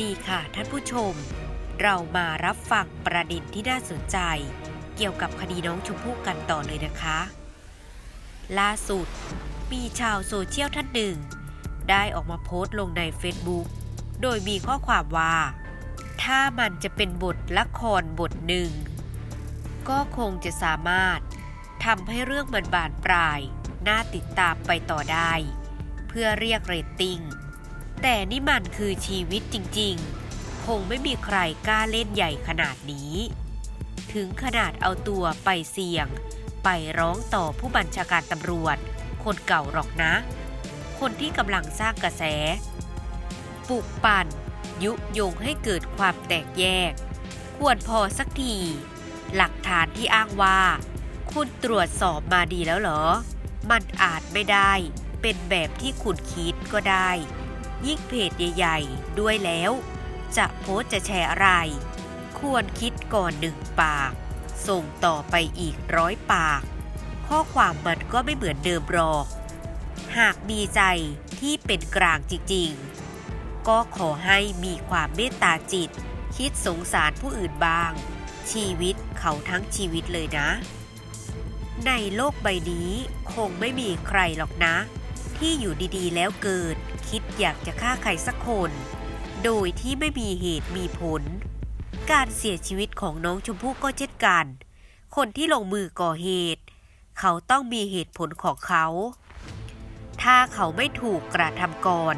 ดีค่ะท่านผู้ชม เรามารับฟังประเด็นที่น่าสนใจ เกี่ยวกับคดีน้องชมพู่กันต่อเลยนะคะ ล่าสุด มีชาวโซเชียลท่านหนึ่ง ได้ออกมาโพสต์ลงใน Facebook โดยมีข้อความว่า ถ้ามันจะเป็นบทละครบทหนึ่ง ก็คงจะสามารถทำให้เรื่องมันบานปลาย น่าติดตามไปต่อได้ เพื่อเรียกเรตติ้ง แต่นี่มันคือชีวิตจริงๆ คงไม่มีใครกล้าเล่นใหญ่ขนาดนี้ ถึงขนาดเอาตัวไปเสี่ยง ไปร้องต่อผู้บัญชาการตำรวจ คนเก่าหรอกนะ คนที่กำลังสร้างกระแส ปลุกปั่น ยุยงให้เกิดความแตกแยก ควรพอสักที หลักฐานที่อ้างว่า คุณตรวจสอบมาดีแล้วเหรอ มันอาจไม่ได้ เป็นแบบที่คุณคิดก็ได้ ยิ่งเพจใหญ่ๆ ด้วยแล้ว จะโพสจะแชร์อะไร ควรคิดก่อนหนึ่งปาก ส่งต่อไปอีกร้อยปาก ข้อความมันก็ไม่เหมือนเดิมหรอก หากมีใจที่เป็นกลางจริงๆ ก็ขอให้มีความเมตตาจิต คิดสงสารผู้อื่นบ้าง ชีวิตเขาทั้งชีวิตเลยนะ ในโลกใบนี้คงไม่มีใครหรอกนะ ที่อยู่ดีๆ แล้วเกิด คิดอยากจะฆ่าใครสักคน โดยที่ไม่มีเหตุมีผล การเสียชีวิตของน้องชมพู่ก็เช่นกัน คนที่ลงมือก่อเหตุ เขาต้องมีเหตุผลของเขา ถ้าเขาไม่ถูกกระทำก่อน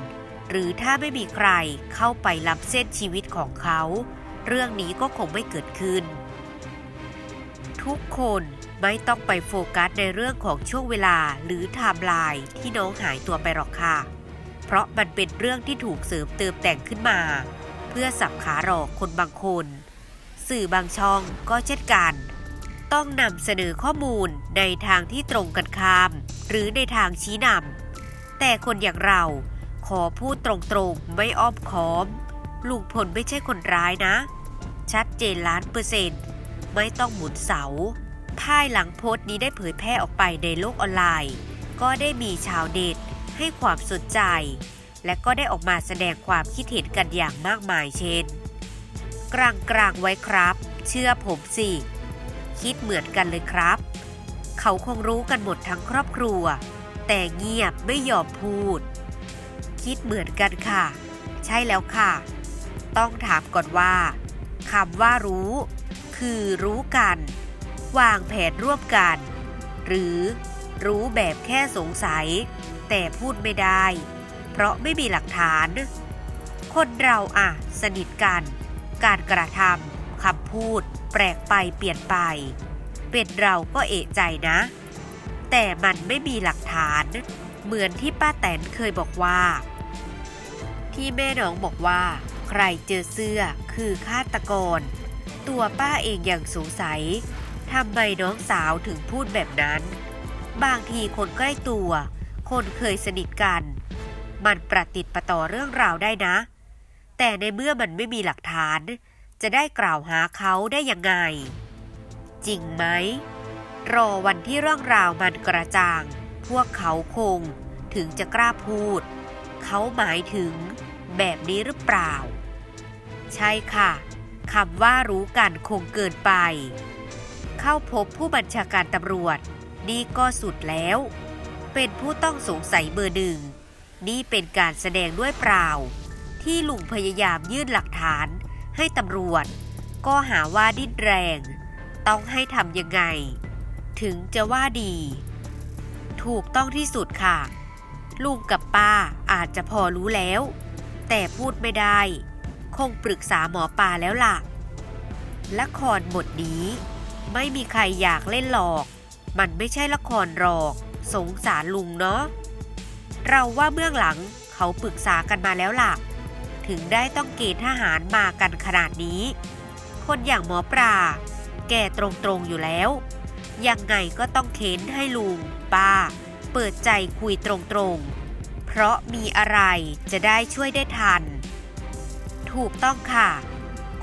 หรือถ้าไม่มีใครเข้าไปล้ำเส้นชีวิตของเขา เรื่องนี้ก็คงไม่เกิดขึ้น ทุกคน ไม่ต้องไปโฟกัสในเรื่องของช่วงเวลาหรือไทม์ไลน์ที่น้องหายตัวไปหรอกค่ะ เพราะมันเป็นเรื่องที่ถูกเสริมเติมแต่งขึ้นมา เพื่อสับขาหลอกคนบางคน สื่อบางช่องก็เช่นกัน ต้องนำเสนอข้อมูลในทางที่ตรงกันข้าม หรือในทางชี้นำแต่คนอย่างเราขอพูดตรงๆไม่อ้อมค้อม ลุงพลไม่ใช่คนร้ายนะ ชัดเจนล้านเปอร์เซ็นต์ไม่ต้องหมุนเสา ภายหลังโพสต์นี้ได้เผยแพร่ออกไปในโลกออนไลน์ ก็ได้มีชาวเน็ตให้ความสนใจ และก็ได้ออกมาแสดงความคิดเห็นกันอย่างมากมายเช่น กลางกลางๆไว้ครับ เชื่อผมสิ คิดเหมือนกันเลยครับ เขาคงรู้กันหมดทั้งครอบครัว แต่เงียบไม่ยอมพูด คิดเหมือนกันค่ะ ใช่แล้วค่ะ ต้องถามก่อนว่าคำว่ารู้ คือรู้กัน วางแผนร่วมกัน หรือรู้แบบแค่สงสัย แต่พูดไม่ได้ เพราะไม่มีหลักฐาน คนเราอะสนิทกัน การกระทำคำพูด แปลกไปเปลี่ยนไป เป็นเราก็เอะใจนะ แต่มันไม่มีหลักฐาน เหมือนที่ป้าแตนเคยบอกว่า ที่แม่น้องบอกว่า ใครเจอเสื้อคือฆาตกร ตัวป้าเองยังสงสัย ทำไมน้องสาวถึงพูดแบบนั้น บางทีคนใกล้ตัว คนเคยสนิทกัน มันประติดประต่อเรื่องราวได้นะ แต่ในเมื่อมันไม่มีหลักฐาน จะได้กล่าวหาเขาได้ยังไง จริงไหม รอวันที่เรื่องราวมันกระจ่าง พวกเขาคงถึงจะกล้าพูด เขาหมายถึงแบบนี้หรือเปล่า ใช่ค่ะคำว่ารู้กันคงเกินไป เข้าพบผู้บัญชาการตำรวจ นี่ก็สุดแล้ว เป็นผู้ต้องสงสัยเบอร์หนึ่ง นี่เป็นการแสดงด้วยเปล่า ที่ลุงพยายามยื่นหลักฐานให้ตำรวจ ก็หาว่าดิ้นแรง ต้องให้ทำยังไง ถึงจะว่าดี ถูกต้องที่สุดค่ะ ลุงกับป้าอาจจะพอรู้แล้ว แต่พูดไม่ได้ คงปรึกษาหมอปลาแล้วล่ะละครบทนี้ ไม่มีใครอยากเล่นหรอก มันไม่ใช่ละครหรอก สงสารลุงเนาะ เราว่าเบื้องหลังเขาปรึกษากันมาแล้วล่ะ ถึงได้ต้องเกณฑ์ทหารมากันขนาดนี้ คนอย่างหมอปลาแกตรงๆอยู่แล้ว ยังไงก็ต้องเค้นให้ลุงป้า เปิดใจคุยตรงๆ เพราะมีอะไรจะได้ช่วยได้ทัน ถูกต้องค่ะ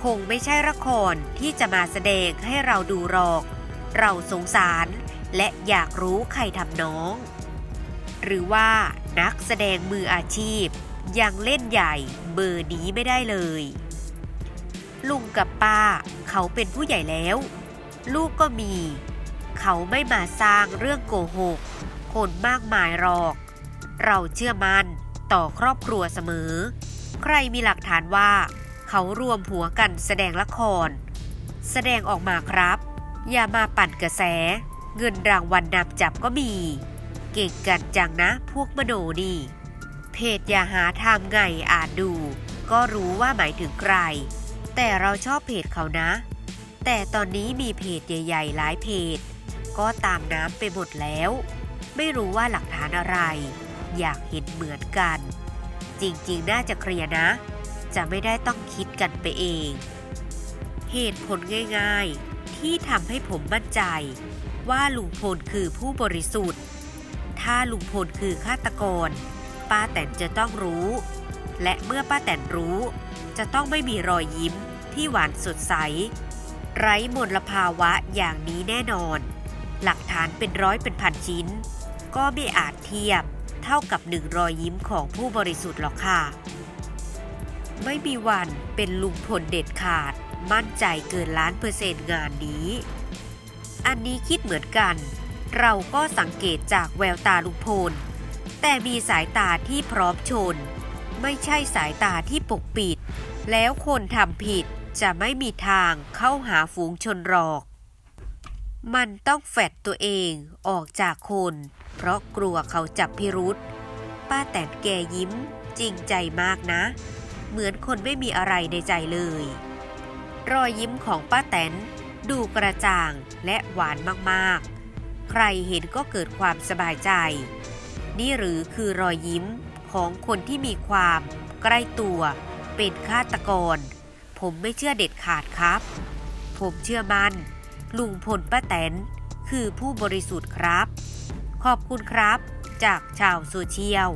คงไม่ใช่ละครที่จะมาแสดงให้เราดูหรอก เราสงสารและอยากรู้ใครทำน้อง หรือว่านักแสดงมืออาชีพ ยังเล่นใหญ่เบอร์นี้ไม่ได้เลย ลุงกับป้าเขาเป็นผู้ใหญ่แล้ว ลูกก็มี เขาไม่มาสร้างเรื่องโกหก คนมากมายหรอก เราเชื่อมันต่อครอบครัวเสมอ ใครมีหลักฐานว่า เขารวมหัวกันแสดงละคร แสดงออกมาครับ อย่ามาปั่นกระแส เงินรางวัลนำจับก็มี เก่งกันจังนะพวกมโนนี่ เพจอย่าหาทำไงอ่านดู ก็รู้ว่าหมายถึงใคร แต่เราชอบเพจเขานะ แต่ตอนนี้มีเพจใหญ่ ๆ หลายเพจ ก็ตามน้ำไปหมดแล้ว ไม่รู้ว่าหลักฐานอะไร อยากเห็นเหมือนกัน จริง ๆ น่าจะเคลียร์นะ จะไม่ได้ต้องคิดกันไปเอง เหตุผลง่ายๆ ที่ทำให้ผมมั่นใจ ว่าลุงพลคือผู้บริสุทธิ์ ถ้าลุงพลคือฆาตกรป้าแตนจะต้องรู้ และเมื่อป้าแตนรู้ จะต้องไม่มีรอยยิ้มที่หวานสดใส ไร้มลภาวะอย่างนี้แน่นอน หลักฐานเป็นร้อยเป็นพันชิ้น ก็ไม่อาจเทียบเท่ากับหนึ่งรอยยิ้มของผู้บริสุทธิ์หรอกค่ะ ไม่มีวันเป็นลุงพลเด็ดขาด มั่นใจเกินล้านเปอร์เซ็นต์งานนี้ อันนี้คิดเหมือนกัน เราก็สังเกตจากแววตาลุงพล แต่มีสายตาที่พร้อมชน ไม่ใช่สายตาที่ปกปิด แล้วคนทำผิดจะไม่มีทางเข้าหาฝูงชนหรอก มันต้องแฟดตัวเองออกจากคน เพราะกลัวเขาจับพิรุษ ป้าแตนแกยิ้มจริงใจมากนะ เหมือนคนไม่มีอะไรในใจเลย รอยยิ้มของป้าแตนดูกระจ่างและหวานมากๆ ใครเห็นก็เกิดความสบายใจ นี่หรือคือรอยยิ้มของคนที่มีความ ใกล้ตัว เป็นฆาตกร ผมไม่เชื่อเด็ดขาดครับ ผมเชื่อมัน่นลุงพลป้าแตน คือผู้บริสุทธิ์ครับ ขอบคุณครับ จากชาวโซเชียล